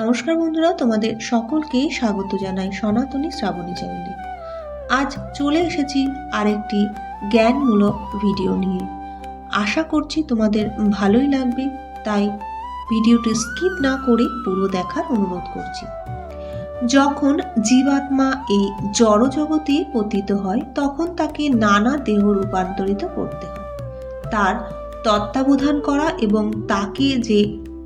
নমস্কার বন্ধুরা, তোমাদের সকলকে স্বাগত জানাই সনাতনী শ্রাবণী চ্যানেলে। আজ চলে এসেছি আরেকটি জ্ঞানমূলক ভিডিও নিয়ে। আশা করছি তোমাদের ভালোই লাগবে, তাই ভিডিওটি স্কিপ না করে পুরো দেখার অনুরোধ করছি। যখন জীবাত্মা এই জড়জগতে পতিত হয়, তখন তাকে নানা দেহ রূপান্তরিত করতে হয়। তার তত্ত্বাবধান করা এবং তাকে যে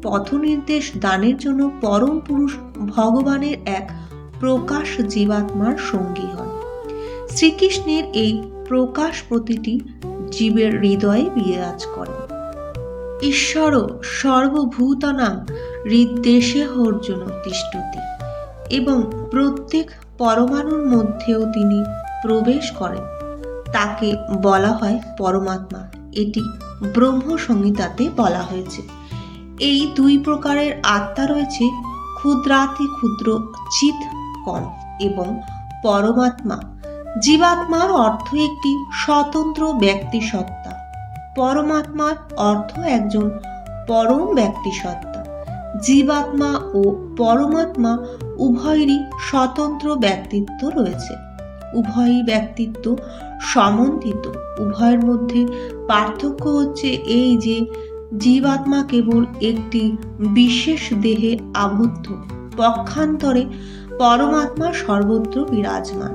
পথনির্দেশ দানের জন্য পরম পুরুষ ভগবানের এক প্রকাশ জীবাত্মার সঙ্গী হন। শ্রীকৃষ্ণের এই প্রকাশ প্রতিটি জীবের হৃদয়ে বিরাজ করে। ঈশ্বর সর্বভূতনাং হৃদ্দেশে অর্জুন তিষ্ঠতি এবং প্রত্যেক পরমাণুর মধ্যেও তিনি প্রবেশ করেন। তাকে বলা হয় পরমাত্মা। এটি ব্রহ্ম সংহিতাতে বলা হয়েছে। এই দুই প্রকারের আত্মা রয়েছে, ক্ষুদ্রাতি ক্ষুদ্র চিত কণ এবং পরমাত্মা। জীবাত্মার অর্থ একটি স্বতন্ত্র ব্যক্তি সত্তা পরমাত্মার অর্থ একজন পরম ব্যক্তি সত্তা জীবাত্মা ও পরমাত্মা উভয়েরই স্বতন্ত্র ব্যক্তিত্ব রয়েছে। উভয়ই ব্যক্তিত্ব সমন্বিত। উভয়ের মধ্যে পার্থক্য হচ্ছে এই যে জীবাত্মা কেবল একটি বিশেষ দেহে আবদ্ধ, পক্ষান্তরে পরমাত্মা সর্বত্র বিরাজমান।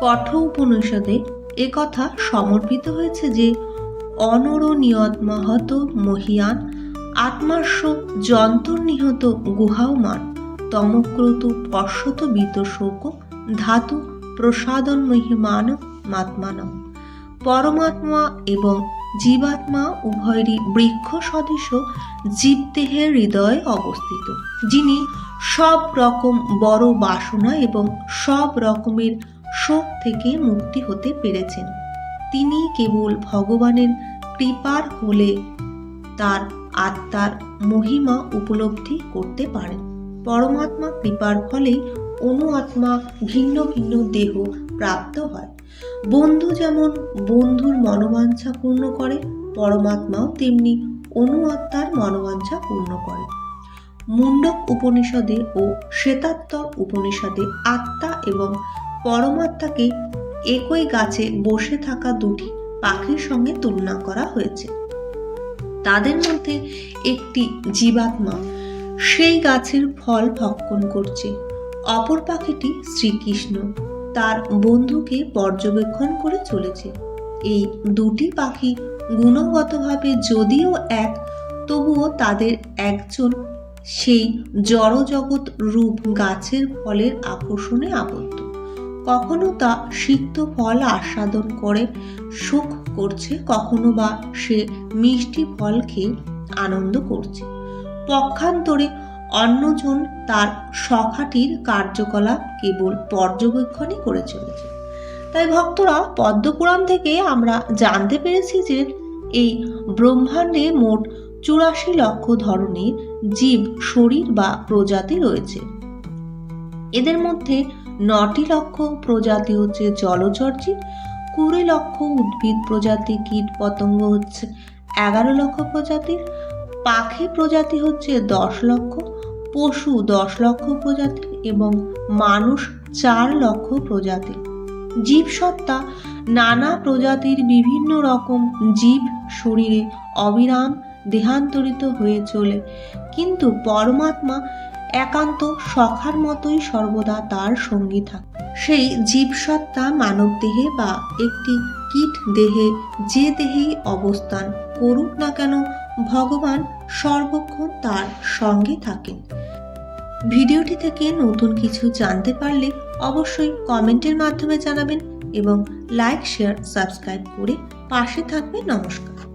কঠ উপনিষদে একথা সমর্পিত হয়েছে যে অনরনিয়ত মহত মহিয়ান আত্মাস্য যন্তর্নিহত গুহাওমান তমক্রত পশ্যত বিত শোক ধাতু প্রসাদন মহিমান মাত্মানম পরমাত্মা এবং জীবাত্মা উভয়েরই বৃক্ষ সদৃশ জীবদেহের হৃদয়ে অবস্থিত, যিনি সব রকম বড় বাসনা এবং সব রকমের শোক থেকে মুক্তি হতে পেরেছেন। তিনি কেবল ভগবানের কৃপার হলে তার আত্মার মহিমা উপলব্ধি করতে পারেন। পরমাত্মা কৃপার ফলেই অনু আত্মা ভিন্ন ভিন্ন দেহ প্রাপ্ত হয়। বন্ধু যেমন বন্ধুর মনোবাঞ্ছা পূর্ণ করে, পরমাত্মাও তেমনি অনু আত্মার মনোবাঞ্ছা পূর্ণ করে। মুন্ডক উপনিষদে ও শ্বেতাত্তর উপনিষদে আত্মা এবং পরমাত্মাকে একই গাছে বসে থাকা দুটি পাখির সঙ্গে তুলনা করা হয়েছে। তাদের মধ্যে একটি জীবাত্মা সেই গাছের ফল ভক্ষণ করছে, অপর পাখিটি শ্রীকৃষ্ণ। তার বন্ধুকে পর্যবেক্ষণ করে চলেছে। এই দুটি পাখি গুণগতভাবে যদিও এক, তবুও তাদের একজন সেই জড়জগৎ রূপ গাছের ফলের আকর্ষণে আবদ্ধ। কখনো তা সিক্ত ফল আস্বাদন করে, সুখ করছে, কখনো বা সে মিষ্টি ফল খেয়ে আনন্দ করছে। পক্ষান্তরে অন্যজন তার সখাটির কার্যকলাপ কেবল পর্যবেক্ষণই করে চলেছে। তাই ভক্তরা পদ্মপুরাণ থেকে আমরা জানতে পেরেছি যে এই ব্রহ্মাণ্ডে মোট চুরাশি লক্ষ ধরনের জীব, শরীর বা প্রজাতি রয়েছে। এদের মধ্যে নটি লক্ষ প্রজাতি হচ্ছে জলচর জীব কুড়ি লক্ষ উদ্ভিদ প্রজাতি, কীট পতঙ্গ হচ্ছে এগারো লক্ষ প্রজাতির, পাখি প্রজাতি হচ্ছে দশ লক্ষ পশু দশ লক্ষ প্রজাতি এবং মানুষ চার লক্ষ প্রজাতি জীবসত্তা নানা প্রজাতির বিভিন্ন রকম জীব শরীরে অবিরাম দেহান্তরিত হয়ে চলে। কিন্তু পরমাত্মা একান্ত সখার মতোই সর্বদা তার সঙ্গী থাকে। সেই জীবসত্তা মানব দেহে বা একটি কীট দেহে যে দেহেই অবস্থান করুক না কেন, ভগবান সর্বক্ষণ তার সঙ্গে থাকেন। ভিডিওটি থেকে নতুন কিছু জানতে পারলে অবশ্যই কমেন্টের মাধ্যমে জানাবেন এবং লাইক, শেয়ার, সাবস্ক্রাইব করে পাশে থাকবে নমস্কার।